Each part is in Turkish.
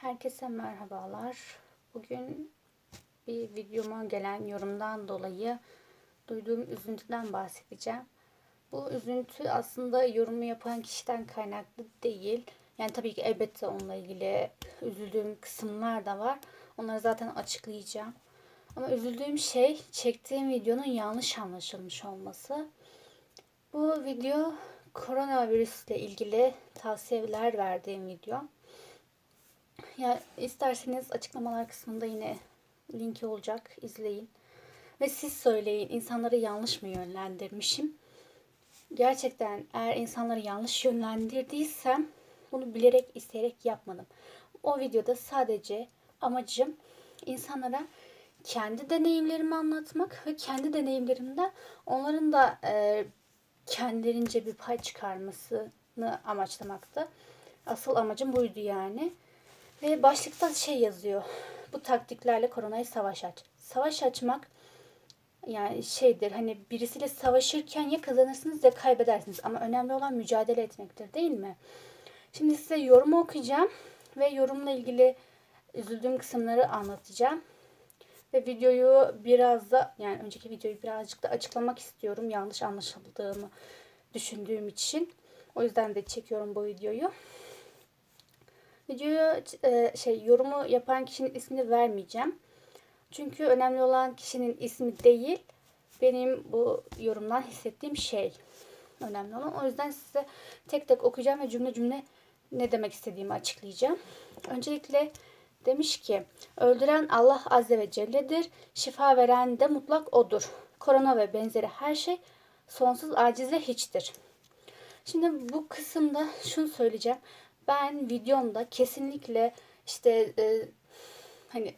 Herkese merhabalar. Bugün bir videoma gelen yorumdan dolayı duyduğum üzüntüden bahsedeceğim. Bu üzüntü aslında yorumu yapan kişiden kaynaklı değil. Yani tabii ki elbette onunla ilgili üzüldüğüm kısımlar da var. Onları zaten açıklayacağım. Ama üzüldüğüm şey çektiğim videonun yanlış anlaşılmış olması. Bu video koronavirüsle ilgili tavsiyeler verdiğim video. Ya isterseniz açıklamalar kısmında yine linki olacak. izleyin. Ve siz söyleyin insanları yanlış mı yönlendirmişim? Gerçekten eğer insanları yanlış yönlendirdiysem bunu bilerek isteyerek yapmadım. O videoda sadece amacım insanlara kendi deneyimlerimi anlatmak ve kendi deneyimlerimden onların da e, kendilerince bir pay çıkarmasını amaçlamaktı. Asıl amacım buydu yani. Ve başlıkta şey yazıyor. Bu taktiklerle koronayı savaş aç. Savaş açmak yani şeydir hani birisiyle savaşırken ya kazanırsınız ya kaybedersiniz. Ama önemli olan mücadele etmektir değil mi? Şimdi size yorumu okuyacağım ve yorumla ilgili üzüldüğüm kısımları anlatacağım. Ve videoyu biraz da yani önceki videoyu birazcık da açıklamak istiyorum. Yanlış anlaşıldığımı düşündüğüm için. O yüzden de çekiyorum bu videoyu. Videoyu e, şey yorumu yapan kişinin ismini vermeyeceğim. Çünkü önemli olan kişinin ismi değil, benim bu yorumdan hissettiğim şey önemli olan. O yüzden size tek tek okuyacağım ve cümle cümle ne demek istediğimi açıklayacağım. Öncelikle demiş ki öldüren Allah Azze ve Celle'dir. Şifa veren de mutlak O'dur. Korona ve benzeri her şey sonsuz aciz ve hiçtir. Şimdi bu kısımda şunu söyleyeceğim. Ben videomda kesinlikle işte e, hani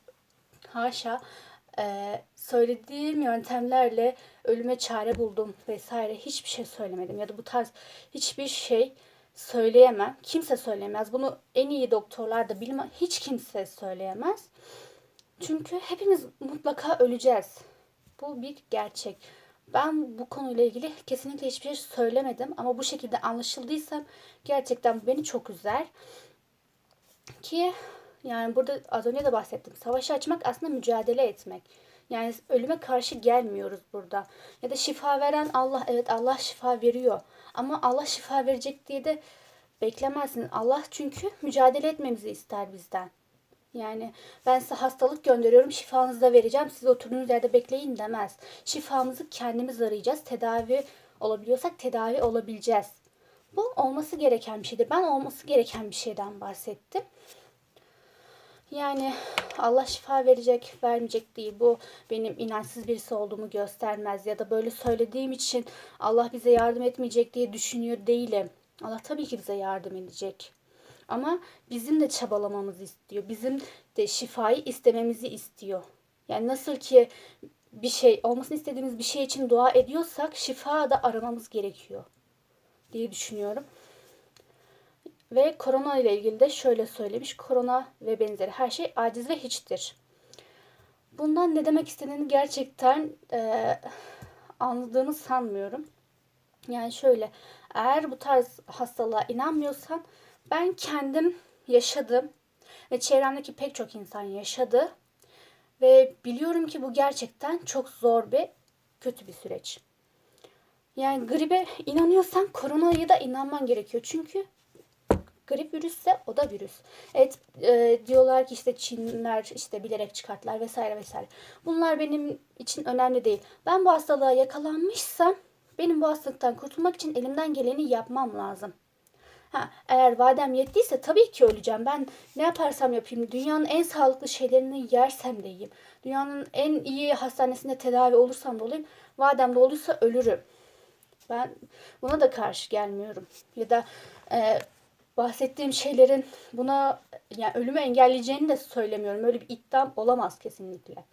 haşa e, söylediğim yöntemlerle ölüme çare buldum vesaire hiçbir şey söylemedim ya da bu tarz hiçbir şey söyleyemem. Kimse söyleyemez. Bunu en iyi doktorlar da bilim hiç kimse söyleyemez. Çünkü hepimiz mutlaka öleceğiz. Bu bir gerçek. Ben bu konuyla ilgili kesinlikle hiçbir şey söylemedim ama bu şekilde anlaşıldıysam gerçekten beni çok üzer. Ki yani burada az önce de bahsettim. Savaşı açmak aslında mücadele etmek. Yani ölüme karşı gelmiyoruz burada. Ya da şifa veren Allah. Evet Allah şifa veriyor. Ama Allah şifa verecek diye de beklemezsin. Allah çünkü mücadele etmemizi ister bizden. Yani ben size hastalık gönderiyorum, şifanızı da vereceğim. Siz oturduğunuz yerde bekleyin demez. Şifamızı kendimiz arayacağız. Tedavi olabiliyorsak tedavi olabileceğiz. Bu olması gereken bir şeydir. Ben olması gereken bir şeyden bahsettim. Yani Allah şifa verecek, vermeyecek değil. Bu benim inançsız birisi olduğumu göstermez. Ya da böyle söylediğim için Allah bize yardım etmeyecek diye düşünüyor değilim. Allah tabii ki bize yardım edecek. Ama bizim de çabalamamızı istiyor. Bizim de şifayı istememizi istiyor. Yani nasıl ki bir şey olmasını istediğimiz bir şey için dua ediyorsak şifa da aramamız gerekiyor diye düşünüyorum. Ve korona ile ilgili de şöyle söylemiş. Korona ve benzeri her şey aciz ve hiçtir. Bundan ne demek istediğini gerçekten e, anladığını sanmıyorum. Yani şöyle eğer bu tarz hastalığa inanmıyorsan ben kendim yaşadım ve çevremdeki pek çok insan yaşadı ve biliyorum ki bu gerçekten çok zor bir kötü bir süreç. Yani gribe inanıyorsan koronaya da inanman gerekiyor. Çünkü grip virüsse o da virüs. Evet e, diyorlar ki işte Çinler işte bilerek çıkarttılar vesaire vesaire. Bunlar benim için önemli değil. Ben bu hastalığa yakalanmışsam benim bu hastalıktan kurtulmak için elimden geleni yapmam lazım. Ha, eğer vadem yettiyse tabii ki öleceğim. Ben ne yaparsam yapayım, dünyanın en sağlıklı şeylerini yersem de yiyeyim. Dünyanın en iyi hastanesinde tedavi olursam da olayım. Vadem de olursa ölürüm. Ben buna da karşı gelmiyorum. Ya da e, bahsettiğim şeylerin buna yani ölümü engelleyeceğini de söylemiyorum. Öyle bir iddiam olamaz kesinlikle.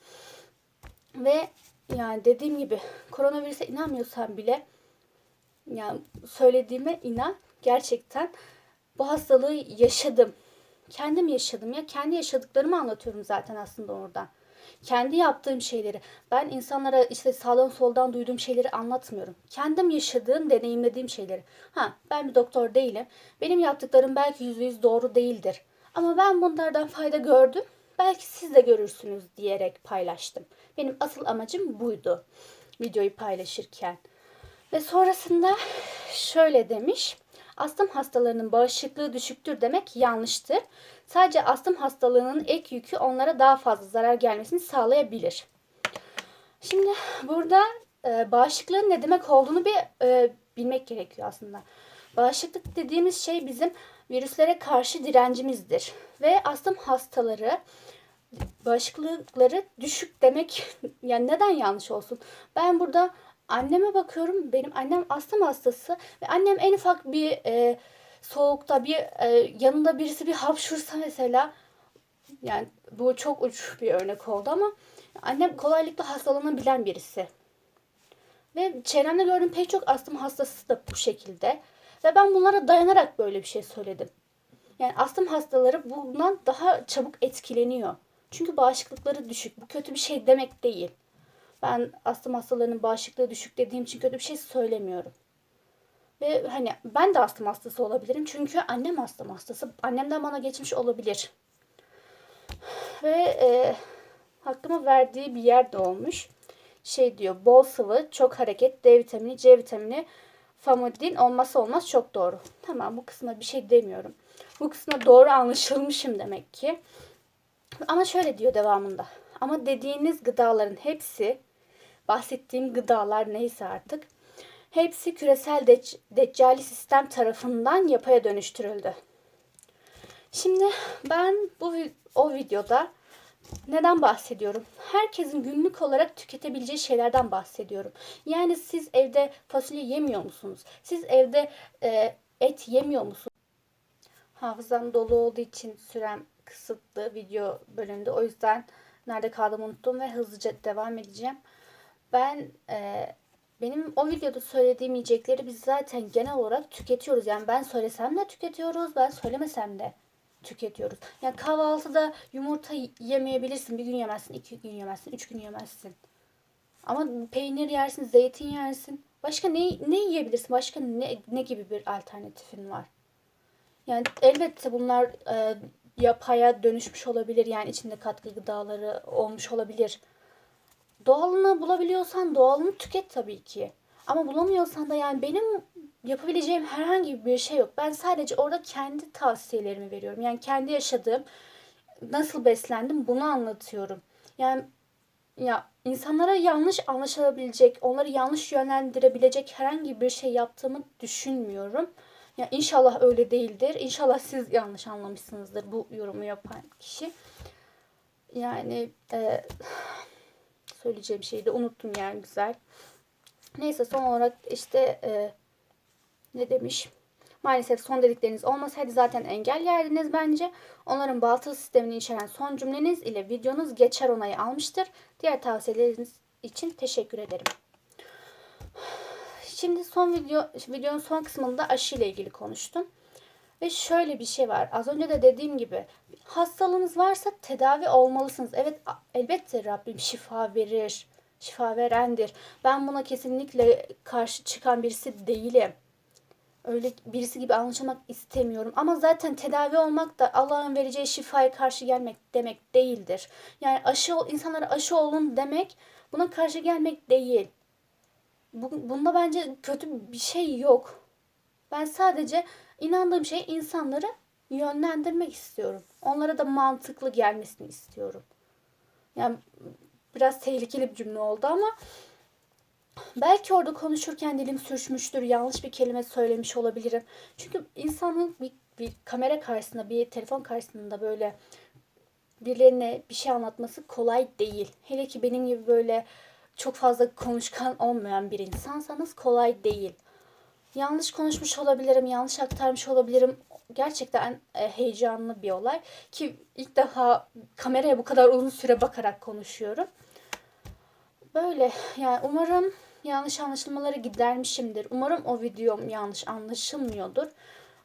Ve yani dediğim gibi koronavirüse inanmıyorsan bile yani söylediğime inan gerçekten bu hastalığı yaşadım. Kendim yaşadım ya kendi yaşadıklarımı anlatıyorum zaten aslında oradan. Kendi yaptığım şeyleri. Ben insanlara işte sağdan soldan duyduğum şeyleri anlatmıyorum. Kendim yaşadığım, deneyimlediğim şeyleri. Ha ben bir doktor değilim. Benim yaptıklarım belki yüzde yüz doğru değildir. Ama ben bunlardan fayda gördüm. Belki siz de görürsünüz diyerek paylaştım. Benim asıl amacım buydu videoyu paylaşırken. Ve sonrasında şöyle demiş. Astım hastalarının bağışıklığı düşüktür demek yanlıştır. Sadece astım hastalığının ek yükü onlara daha fazla zarar gelmesini sağlayabilir. Şimdi burada e, bağışıklığın ne demek olduğunu bir e, bilmek gerekiyor aslında. Bağışıklık dediğimiz şey bizim virüslere karşı direncimizdir. Ve astım hastaları bağışıklıkları düşük demek yani neden yanlış olsun? Ben burada anneme bakıyorum. Benim annem astım hastası ve annem en ufak bir e, soğukta bir e, yanında birisi bir hapşursa mesela yani bu çok uç bir örnek oldu ama annem kolaylıkla hastalanabilen birisi. Ve çevremde gördüğüm pek çok astım hastası da bu şekilde. Ve ben bunlara dayanarak böyle bir şey söyledim. Yani astım hastaları bundan daha çabuk etkileniyor. Çünkü bağışıklıkları düşük. Bu kötü bir şey demek değil. Ben astım hastalarının bağışıklığı düşük dediğim için kötü bir şey söylemiyorum. Ve hani ben de astım hastası olabilirim. Çünkü annem astım hastası. Annemden bana geçmiş olabilir. Ve e, hakkımı verdiği bir yer de olmuş. Şey diyor bol sıvı, çok hareket, D vitamini, C vitamini, famodin olmazsa olmaz çok doğru. Tamam bu kısma bir şey demiyorum. Bu kısma doğru anlaşılmışım demek ki. Ama şöyle diyor devamında. Ama dediğiniz gıdaların hepsi, bahsettiğim gıdalar neyse artık, hepsi küresel dec- deccali sistem tarafından yapaya dönüştürüldü. Şimdi ben bu o videoda neden bahsediyorum? Herkesin günlük olarak tüketebileceği şeylerden bahsediyorum. Yani siz evde fasulye yemiyor musunuz? Siz evde e, et yemiyor musunuz? Hafızam dolu olduğu için sürem kısıtlı video bölümünde. O yüzden nerede kaldığımı unuttum ve hızlıca devam edeceğim. Ben e, benim o videoda söylediğim yiyecekleri biz zaten genel olarak tüketiyoruz. Yani ben söylesem de tüketiyoruz, ben söylemesem de tüketiyoruz. Yani kahvaltıda yumurta yemeyebilirsin. Bir gün yemezsin, iki gün yemezsin, üç gün yemezsin. Ama peynir yersin, zeytin yersin. Başka ne, ne yiyebilirsin? Başka ne, ne gibi bir alternatifin var? Yani elbette bunlar e, yapaya dönüşmüş olabilir. Yani içinde katkı gıdaları olmuş olabilir. Doğalını bulabiliyorsan doğalını tüket tabii ki. Ama bulamıyorsan da yani benim yapabileceğim herhangi bir şey yok. Ben sadece orada kendi tavsiyelerimi veriyorum. Yani kendi yaşadığım, nasıl beslendim bunu anlatıyorum. Yani ya insanlara yanlış anlaşılabilecek, onları yanlış yönlendirebilecek herhangi bir şey yaptığımı düşünmüyorum. Ya inşallah öyle değildir. İnşallah siz yanlış anlamışsınızdır bu yorumu yapan kişi. Yani e, söyleyeceğim şeyi de unuttum yani güzel. Neyse son olarak işte e, ne demiş? Maalesef son dedikleriniz olmasaydı zaten engel yerdiniz bence. Onların batıl sistemini içeren son cümleniz ile videonuz geçer onayı almıştır. Diğer tavsiyeleriniz için teşekkür ederim. Şimdi son video videonun son kısmında aşı ile ilgili konuştum. Ve şöyle bir şey var. Az önce de dediğim gibi hastalığınız varsa tedavi olmalısınız. Evet elbette Rabbim şifa verir. Şifa verendir. Ben buna kesinlikle karşı çıkan birisi değilim. Öyle birisi gibi anlaşılmak istemiyorum. Ama zaten tedavi olmak da Allah'ın vereceği şifaya karşı gelmek demek değildir. Yani aşı insanlara aşı olun demek buna karşı gelmek değil. Bu, bunda bence kötü bir şey yok. Ben sadece inandığım şey insanları yönlendirmek istiyorum. Onlara da mantıklı gelmesini istiyorum. Yani biraz tehlikeli bir cümle oldu ama belki orada konuşurken dilim sürçmüştür. Yanlış bir kelime söylemiş olabilirim. Çünkü insanın bir, bir kamera karşısında, bir telefon karşısında böyle birilerine bir şey anlatması kolay değil. Hele ki benim gibi böyle çok fazla konuşkan olmayan bir insansanız kolay değil. Yanlış konuşmuş olabilirim, yanlış aktarmış olabilirim. Gerçekten e, heyecanlı bir olay ki ilk defa kameraya bu kadar uzun süre bakarak konuşuyorum. Böyle yani umarım yanlış anlaşılmaları gidermişimdir. Umarım o videom yanlış anlaşılmıyordur.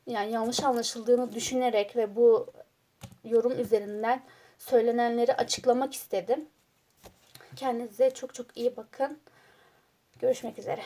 Yani yanlış anlaşıldığını düşünerek ve bu yorum üzerinden söylenenleri açıklamak istedim. Kendinize çok çok iyi bakın. Görüşmek üzere.